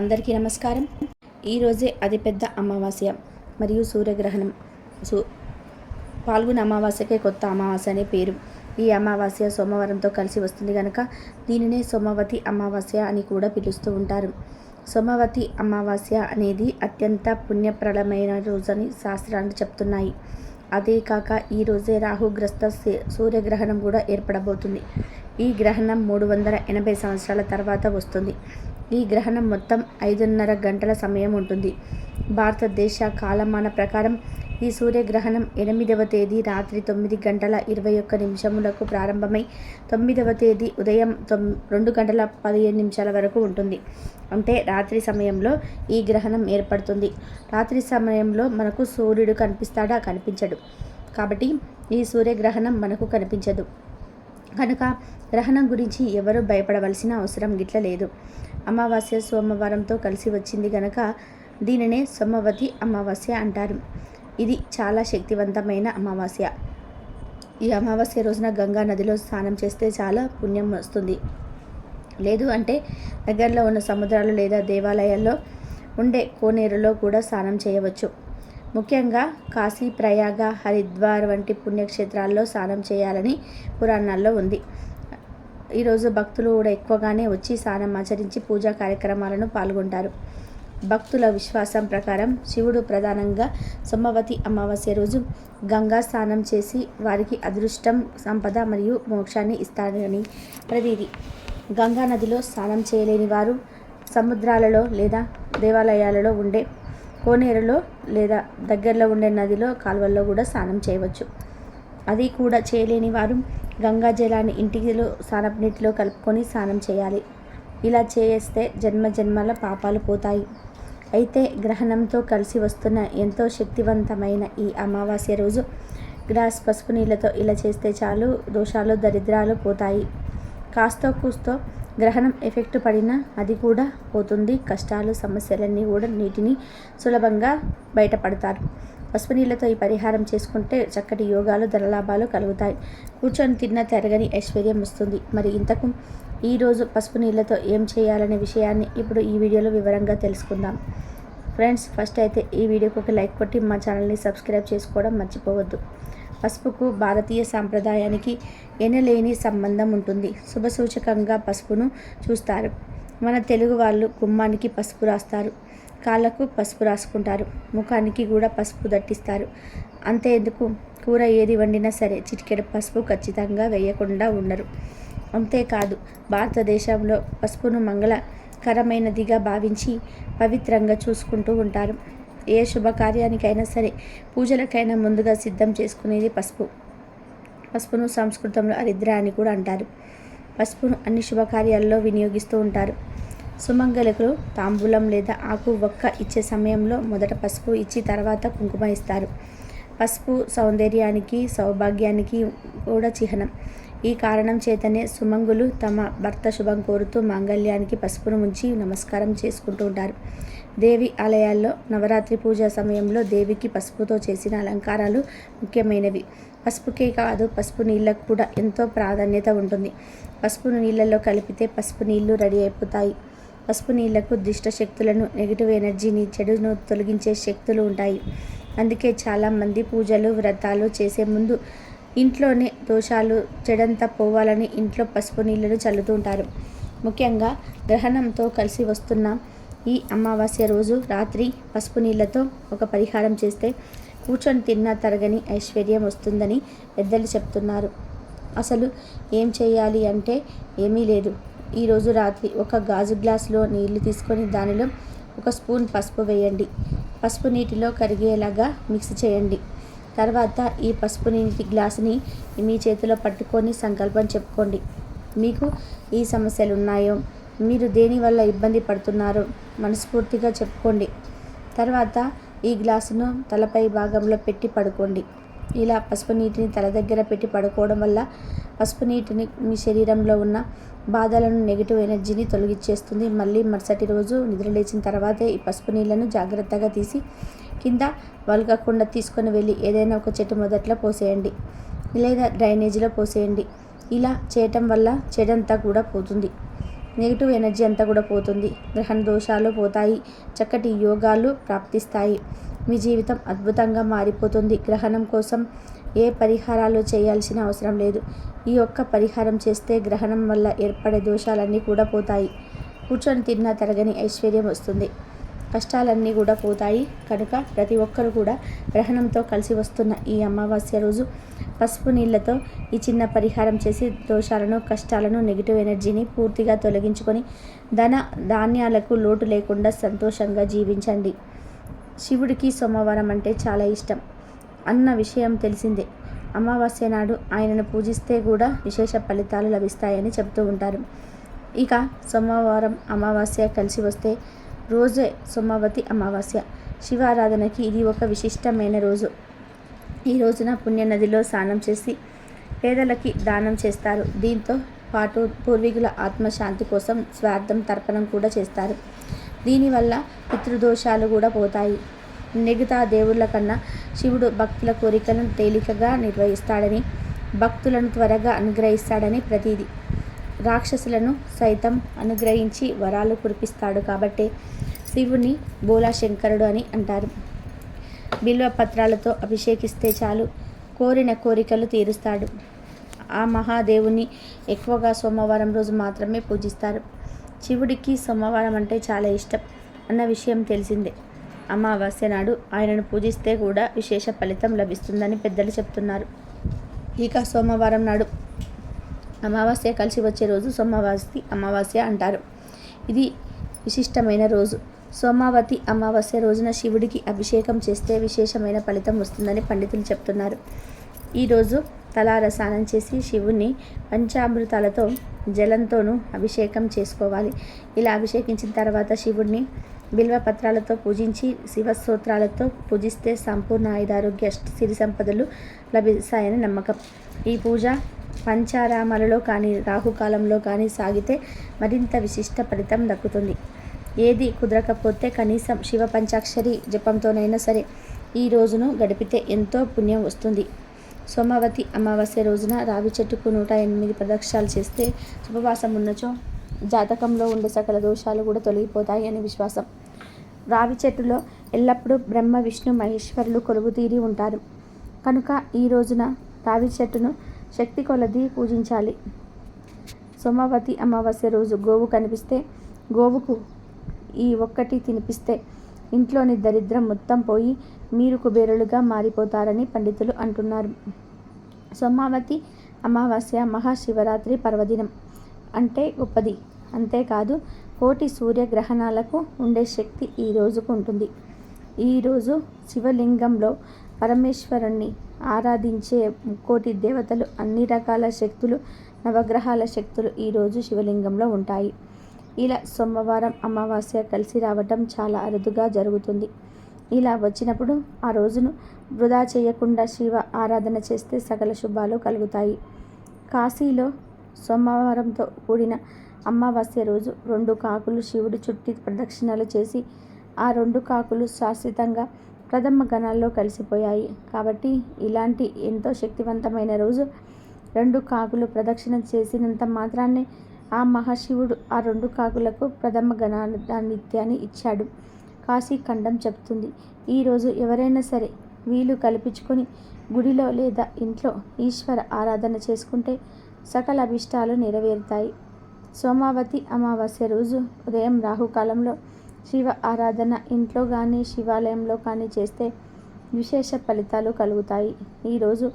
అందరికీ నమస్కారం. ఈరోజే అతిపెద్ద అమావాస్య మరియు సూర్యగ్రహణం. సూ పాల్గొన అమావాస్యకే కొత్త అమావాస్య అనే పేరు. ఈ అమావాస్య సోమవారంతో కలిసి వస్తుంది కనుక దీనినే సోమవతి అమావాస్య అని కూడా పిలుస్తూ ఉంటారు. సోమవతి అమావాస్య అనేది అత్యంత పుణ్యప్రదమైన రోజని శాస్త్రాలు చెప్తున్నాయి. అదే కాక ఈ రోజే రాహుగ్రస్త సూర్యగ్రహణం కూడా ఏర్పడబోతుంది. ఈ గ్రహణం మూడు వందల ఎనభై సంవత్సరాల తర్వాత వస్తుంది. ఈ గ్రహణం మొత్తం ఐదున్నర గంటల సమయం ఉంటుంది. భారతదేశ కాలమాన ప్రకారం ఈ సూర్యగ్రహణం ఎనిమిదవ తేదీ రాత్రి తొమ్మిది గంటల ఇరవై ఒక్క నిమిషములకు ప్రారంభమై తొమ్మిదవ తేదీ ఉదయం తొమ్ రెండు గంటల పదిహేను నిమిషాల వరకు ఉంటుంది. అంటే రాత్రి సమయంలో ఈ గ్రహణం ఏర్పడుతుంది. రాత్రి సమయంలో మనకు సూర్యుడు కనిపిస్తాడా? కనిపించడు. కాబట్టి ఈ సూర్యగ్రహణం మనకు కనిపించదు. కనుక గ్రహణం గురించి ఎవరు భయపడవలసిన అవసరం గిట్ల లేదు. అమావాస్య సోమవారంతో కలిసి వచ్చింది గనక దీనినే సోమవతి అమావాస్య అంటారు. ఇది చాలా శక్తివంతమైన అమావాస్య. ఈ అమావాస్య రోజున గంగా నదిలో స్నానం చేస్తే చాలా పుణ్యం వస్తుంది. లేదు అంటే దగ్గరలో ఉన్న సముద్రాలు లేదా దేవాలయాల్లో ఉండే కోనేరులో కూడా స్నానం చేయవచ్చు. ముఖ్యంగా కాశీ ప్రయాగ హరిద్వార్ వంటి పుణ్యక్షేత్రాల్లో స్నానం చేయాలని పురాణాల్లో ఉంది. ఈరోజు భక్తులు కూడా ఎక్కువగానే వచ్చి స్నానం ఆచరించి పూజా కార్యక్రమాలను పాల్గొంటారు. భక్తుల విశ్వాసం ప్రకారం శివుడు ప్రధానంగా సోమవతి అమావాస్య రోజు గంగా స్నానం చేసి వారికి అదృష్టం సంపద మరియు మోక్షాన్ని ఇస్తాడని ప్రతీది గంగా నదిలో స్నానం చేయలేని వారు సముద్రాలలో లేదా దేవాలయాలలో ఉండే కోనేరులో లేదా దగ్గరలో ఉండే నదిలో కాలువల్లో కూడా స్నానం చేయవచ్చు. అది కూడా చేయలేని వారు గంగా జలాన్ని ఇంటిలో స్నానపు నీటిలో కలుపుకొని స్నానం చేయాలి. ఇలా చేస్తే జన్మ జన్మల పాపాలు పోతాయి. అయితే గ్రహణంతో కలిసి వస్తున్న ఎంతో శక్తివంతమైన ఈ అమావాస్య రోజు గ్లాస్ పసుపు నీళ్ళతో ఇలా చేస్తే చాలు దోషాలు దరిద్రాలు పోతాయి. కాస్తో కూస్తో గ్రహణం ఎఫెక్ట్ పడినా అది కూడా పోతుంది. కష్టాలు సమస్యలన్నీ కూడా నీటిని సులభంగా బయటపడతారు. పసుపు నీళ్ళతో ఈ పరిహారం చేసుకుంటే చక్కటి యోగాలు ధనలాభాలు కలుగుతాయి. కూర్చొని తిన్న తెరగని ఐశ్వర్యం వస్తుంది. మరి ఇంతకు ఈరోజు పసుపు నీళ్ళతో ఏం చేయాలనే విషయాన్ని ఇప్పుడు ఈ వీడియోలో వివరంగా తెలుసుకుందాం. ఫ్రెండ్స్ ఫస్ట్ అయితే ఈ వీడియోకి ఒక లైక్ కొట్టి మా ఛానల్ని సబ్స్క్రైబ్ చేసుకోవడం మర్చిపోవద్దు. పసుపుకు భారతీయ సాంప్రదాయానికి ఎనలేని సంబంధం ఉంటుంది. శుభసూచకంగా పసుపును చూస్తారు. మన తెలుగు వాళ్ళు గుమ్మానికి పసుపు రాస్తారు. కాళ్ళకు పసుపు రాసుకుంటారు. ముఖానికి కూడా పసుపు దట్టిస్తారు. అంతే ఎందుకు కూర ఏది వండినా సరే చిటికెడు పసుపు ఖచ్చితంగా వేయకుండా ఉండరు. అంతేకాదు భారతదేశంలో పసుపును మంగళకరమైనదిగా భావించి పవిత్రంగా చూసుకుంటూ ఉంటారు. ఏ శుభకార్యానికైనా సరే పూజలకైనా ముందుగా సిద్ధం చేసుకునేది పసుపు. పసుపును సంస్కృతంలో అరిద్ర అని కూడా అంటారు. పసుపును అన్ని శుభకార్యాల్లో వినియోగిస్తూ ఉంటారు. సుమంగళకులు తాంబూలం లేదా ఆకు ఒక్క ఇచ్చే సమయంలో మొదట పసుపు ఇచ్చి తర్వాత కుంకుమ ఇస్తారు. పసుపు సౌందర్యానికి సౌభాగ్యానికి కూడా చిహ్నం. ఈ కారణం చేతనే సుమంగులు తమ భర్త శుభం కోరుతూ మాంగళ్యానికి పసుపును ఉంచి నమస్కారం చేసుకుంటూ ఉంటారు. దేవి ఆలయాల్లో నవరాత్రి పూజ సమయంలో దేవికి పసుపుతో చేసిన అలంకారాలు ముఖ్యమైనవి. పసుపుకే కాదు పసుపు నీళ్ళకు కూడా ఎంతో ప్రాధాన్యత ఉంటుంది. పసుపును నీళ్ళల్లో కలిపితే పసుపు నీళ్ళు రెడీ అయిపోతాయి. పసుపు నీళ్ళకు దుష్ట శక్తులను నెగిటివ్ ఎనర్జీని చెడును తొలగించే శక్తులు ఉంటాయి. అందుకే చాలామంది పూజలు వ్రతాలు చేసే ముందు ఇంట్లోనే దోషాలు చెడంతా పోవాలని ఇంట్లో పసుపు నీళ్ళను చల్లుతూ ఉంటారు. ముఖ్యంగా గ్రహణంతో కలిసి వస్తున్న ఈ అమావాస్య రోజు రాత్రి పసుపు నీళ్ళతో ఒక పరిహారం చేస్తే కూర్చొని తిన్నా తరగని ఐశ్వర్యం వస్తుందని పెద్దలు చెప్తున్నారు. అసలు ఏం చేయాలి అంటే ఏమీ లేదు. ఈరోజు రాత్రి ఒక గాజు గ్లాసులో నీళ్ళు తీసుకొని దానిలో ఒక స్పూన్ పసుపు వేయండి. పసుపు నీటిలో కరిగేలాగా మిక్స్ చేయండి. తర్వాత ఈ పసుపు నీటి గ్లాసుని మీ చేతిలో పట్టుకొని సంకల్పం చెప్పుకోండి. మీకు ఈ సమస్యలు ఉన్నాయో మీరు దేని వల్ల ఇబ్బంది పడుతున్నారో మనస్ఫూర్తిగా చెప్పుకోండి. తర్వాత ఈ గ్లాసును తలపై భాగంలో పెట్టి పడుకోండి. ఇలా పసుపు నీటిని తల దగ్గర పెట్టి పడుకోవడం వల్ల పసుపు నీటిని మీ శరీరంలో ఉన్న బాధలను నెగిటివ్ ఎనర్జీని తొలగించేస్తుంది మళ్ళీ మరుసటి రోజు నిద్ర లేచిన తర్వాతే ఈ పసుపు నీళ్ళను జాగ్రత్తగా తీసి కింద వలగకుండా తీసుకొని వెళ్ళి ఏదైనా ఒక చెట్టు మొదట్లో పోసేయండి. లేదా డ్రైనేజీలో పోసేయండి. ఇలా చేయటం వల్ల చెడంతా కూడా పోతుంది. నెగిటివ్ ఎనర్జీ అంతా కూడా పోతుంది. గ్రహణ దోషాలు పోతాయి. చక్కటి యోగాలు ప్రాప్తిస్తాయి. మీ జీవితం అద్భుతంగా మారిపోతుంది. గ్రహణం కోసం ఏ పరిహారాలు చేయాల్సిన అవసరం లేదు. ఈ యొక్క పరిహారం చేస్తే గ్రహణం వల్ల ఏర్పడే దోషాలన్నీ కూడా పోతాయి. కూర్చొని తిన్నా తరగని ఐశ్వర్యం వస్తుంది. కష్టాలన్నీ కూడా పోతాయి. కనుక ప్రతి ఒక్కరు కూడా గ్రహణంతో కలిసి వస్తున్న ఈ అమావాస్య రోజు పసుపు నీళ్ళతో ఈ చిన్న పరిహారం చేసి దోషాలను కష్టాలను నెగిటివ్ ఎనర్జీని పూర్తిగా తొలగించుకొని ధన ధాన్యాలకు లోటు లేకుండా సంతోషంగా జీవించండి. శివుడికి సోమవారం అంటే చాలా ఇష్టం. అన్న విషయం తెలిసిందే. అమావాస్య నాడు ఆయనను పూజిస్తే కూడా విశేష ఫలితాలు లభిస్తాయని చెప్తూ ఉంటారు. ఇక సోమవారం అమావాస్య కలిసి వస్తే రోజే సోమవతి అమావాస్య. శివారాధనకి ఇది ఒక విశిష్టమైన రోజు. ఈ రోజున పుణ్యనదిలో స్నానం చేసి పేదలకి దానం చేస్తారు. దీంతో పాటు పూర్వీకుల ఆత్మశాంతి కోసం స్వార్థం తర్పణం కూడా చేస్తారు. దీనివల్ల పితృదోషాలు కూడా పోతాయి. మిగతా దేవుళ్ళ కన్నా శివుడు భక్తుల కోరికలను తేలికగా నిర్వహిస్తాడని భక్తులను త్వరగా అనుగ్రహిస్తాడని ప్రతీది. రాక్షసులను సైతం అనుగ్రహించి వరాలు కురిపిస్తాడు కాబట్టి శివుని బోలాశంకరుడు అని అంటారు. బిల్వ పత్రాలతో అభిషేకిస్తే చాలు కోరిన కోరికలు తీరుస్తాడు. ఆ మహాదేవుని ఎక్కువగా సోమవారం రోజు మాత్రమే పూజిస్తారు. శివుడికి సోమవారం అంటే చాలా ఇష్టం అన్న విషయం తెలిసిందే. అమావాస్య నాడు ఆయనను పూజిస్తే కూడా విశేష ఫలితం లభిస్తుందని పెద్దలు చెప్తున్నారు. ఇక సోమవారం నాడు అమావాస్య కలిసి వచ్చే రోజు సోమవాసి అమావాస్య అంటారు. ఇది విశిష్టమైన రోజు. సోమావతి అమావాస్య రోజున శివుడికి అభిషేకం చేస్తే విశేషమైన ఫలితం వస్తుందని పండితులు చెప్తున్నారు. ఈరోజు తలార స్నానం చేసి శివుని పంచామృతాలతో జలంతోనూ అభిషేకం చేసుకోవాలి. ఇలా అభిషేకించిన తర్వాత శివుడిని బిల్వ పత్రాలతో పూజించి శివస్తోత్రాలతో పూజిస్తే సంపూర్ణ ఆయుధారోగ్య సిరి సంపదలు లభిస్తాయని నమ్మకం. ఈ పూజ పంచారామాలలో కానీ రాహుకాలంలో కానీ సాగితే మరింత విశిష్ట ఫలితం దక్కుతుంది. ఏది కుదరకపోతే కనీసం శివ పంచాక్షరి జపంతోనైనా సరే ఈ రోజును గడిపితే ఎంతో పుణ్యం వస్తుంది. సోమవతి అమావాస్య రోజున రావి చెట్టుకు నూట ఎనిమిది ప్రదక్షిణాలు చేస్తే శుభవాసం ఉన్నచో జాతకంలో ఉండే సకల దోషాలు కూడా తొలగిపోతాయి అని విశ్వాసం. రావి చెట్టులో ఎల్లప్పుడూ బ్రహ్మ విష్ణు మహేశ్వరులు కొలువు తీరి ఉంటారు. కనుక ఈ రోజున రావి చెట్టును శక్తి కొలది పూజించాలి. సోమవతి అమావాస్య రోజు గోవు కనిపిస్తే గోవుకు ఈ ఒక్కటి తినిపిస్తే ఇంట్లోని దరిద్రం మొత్తం పోయి మీరు కుబేరులుగా మారిపోతారని పండితులు అంటున్నారు. సోమావతి అమావాస్య మహాశివరాత్రి పర్వదినం అంటే గొప్పది అంతేకాదు కోటి సూర్యగ్రహణాలకు ఉండే శక్తి ఈ రోజుకు ఉంటుంది. ఈరోజు శివలింగంలో పరమేశ్వరుణ్ణి ఆరాధించే ముక్కోటి దేవతలు అన్ని రకాల శక్తులు నవగ్రహాల శక్తులు ఈరోజు శివలింగంలో ఉంటాయి. ఇలా సోమవారం అమావాస్య కలిసి రావటం చాలా అరుదుగా జరుగుతుంది. ఇలా వచ్చినప్పుడు ఆ రోజును వృధా చేయకుండా శివ ఆరాధన చేస్తే సకల శుభాలు కలుగుతాయి. కాశీలో సోమవారంతో కూడిన అమావాస్య రోజు రెండు కాకులు శివుడి చుట్టి ప్రదక్షిణలు చేసి ఆ రెండు కాకులు శాశ్వతంగా ప్రథమ గణాల్లో కలిసిపోయాయి. కాబట్టి ఇలాంటి ఎంతో శక్తివంతమైన రోజు రెండు కాకులు ప్రదక్షిణ చేసినంత మాత్రాన్నే ఆ మహాశివుడు ఆ రెండు కాకులకు ప్రథమ గణానిత్యాన్ని ఇచ్చాడు. కాశీ ఖండం చెప్తుంది ఈరోజు ఎవరైనా సరే వీలు కల్పించుకొని గుడిలో లేదా ఇంట్లో ఈశ్వర ఆరాధన చేసుకుంటే సకల అభిష్టాలు నెరవేరుతాయి. సోమావతి అమావాస్య రోజు ఉదయం రాహుకాలంలో శివ ఆరాధన ఇంట్లో కానీ శివాలయంలో కానీ చేస్తే విశేష ఫలితాలు కలుగుతాయి. ఈరోజు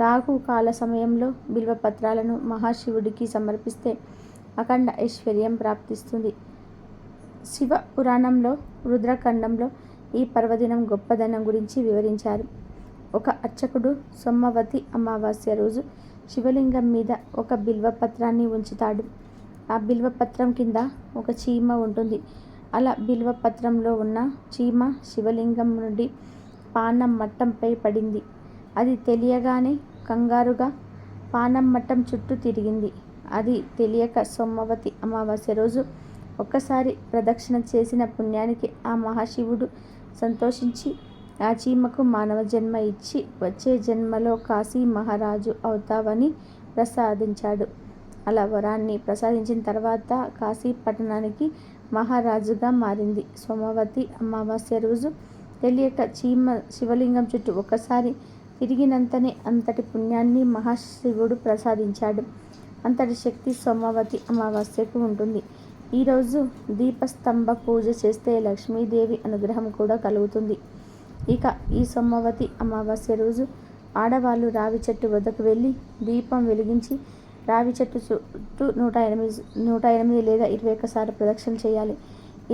రాహు కాల సమయంలో బిల్వపత్రాలను మహాశివుడికి సమర్పిస్తే అఖండ ఐశ్వర్యం ప్రాప్తిస్తుంది. శివ పురాణంలో రుద్రఖండంలో ఈ పర్వదినం గొప్పదనం గురించి వివరించారు. ఒక అర్చకుడు సోమవతి అమావాస్య రోజు శివలింగం మీద ఒక బిల్వపత్రాన్ని ఉంచుతాడు. ఆ బిల్వపత్రం కింద ఒక చీమ ఉంటుంది. అలా బిల్వపత్రంలో ఉన్న చీమ శివలింగం నుండి పానం మట్టంపై పడింది. అది తెలియగానే కంగారుగా పానం మట్టం చుట్టూ తిరిగింది. అది తెలియక సోమవతి అమావాస్య రోజు ఒక్కసారి ప్రదక్షిణ చేసిన పుణ్యానికి ఆ మహాశివుడు సంతోషించి ఆ చీమకు మానవ జన్మ ఇచ్చి వచ్చే జన్మలో కాశీ మహారాజు అవుతావని ప్రసాదించాడు. అలా వరాన్ని ప్రసాదించిన తర్వాత కాశీ పట్టణానికి మహారాజుగా మారింది. సోమవతి అమావాస్య రోజు తెలియక చీమ శివలింగం చుట్టూ ఒకసారి తిరిగినంతనే అంతటి పుణ్యాన్ని మహాశివుడు ప్రసాదించాడు. అంతటి శక్తి సోమవతి అమావాస్యకు ఉంటుంది. ఈరోజు దీపస్తంభ పూజ చేస్తే లక్ష్మీదేవి అనుగ్రహం కూడా కలుగుతుంది. ఇక ఈ సోమవతి అమావాస్య రోజు ఆడవాళ్ళు రావి చెట్టు వద్దకు వెళ్ళి దీపం వెలిగించి రావి చెట్టు చుట్టూ నూట ఎనిమిది నూట ఎనిమిది లేదా ఇరవై ఒక్కసారి ప్రదక్షిణ చేయాలి.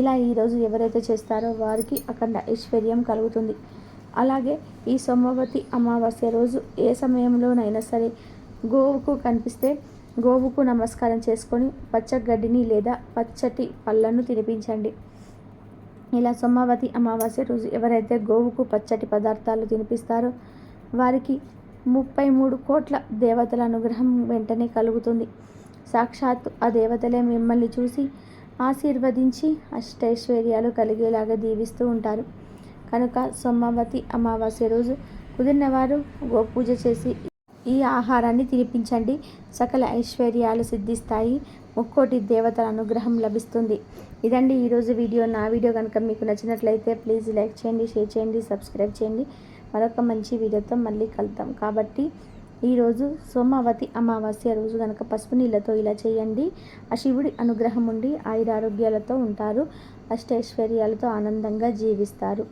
ఇలా ఈరోజు ఎవరైతే చేస్తారో వారికి అఖండ ఐశ్వర్యం కలుగుతుంది. అలాగే ఈ సోమవతి అమావాస్య రోజు ఏ సమయంలోనైనా సరే గోవుకు కనిపిస్తే గోవుకు నమస్కారం చేసుకొని పచ్చగడ్డిని లేదా పచ్చటి పళ్ళను తినిపించండి. ఇలా సోమవతి అమావాస్య రోజు ఎవరైతే గోవుకు పచ్చటి పదార్థాలు తినిపిస్తారో వారికి ముప్పై మూడు కోట్ల దేవతల అనుగ్రహం వెంటనే కలుగుతుంది. సాక్షాత్ ఆ దేవతలే మిమ్మల్ని చూసి ఆశీర్వదించి అష్టైశ్వర్యాలు కలిగేలాగా దీవిస్తూ ఉంటారు. కనుక సోమవతి అమావాస్య రోజు కుదిరినవారు గోపూజ చేసి ఈ ఆహారాన్ని తినిపించండి. సకల ఐశ్వర్యాలు సిద్ధిస్తాయి. ముక్కోటి దేవతల అనుగ్రహం లభిస్తుంది. ఇదండి ఈరోజు వీడియో. నా వీడియో కనుక మీకు నచ్చినట్లయితే ప్లీజ్ లైక్ చేయండి షేర్ చేయండి సబ్స్క్రైబ్ చేయండి. మరొక మంచి వీడియోతో మళ్ళీ కలుద్దాం. కాబట్టి ఈరోజు సోమావతి అమావాస్య రోజు కనుక పసుపు నీళ్ళతో ఇలా చేయండి. ఆ శివుడి అనుగ్రహం ఉండి ఆయురారోగ్యాలతో ఉంటారు. అష్టైశ్వర్యాలతో ఆనందంగా జీవిస్తారు.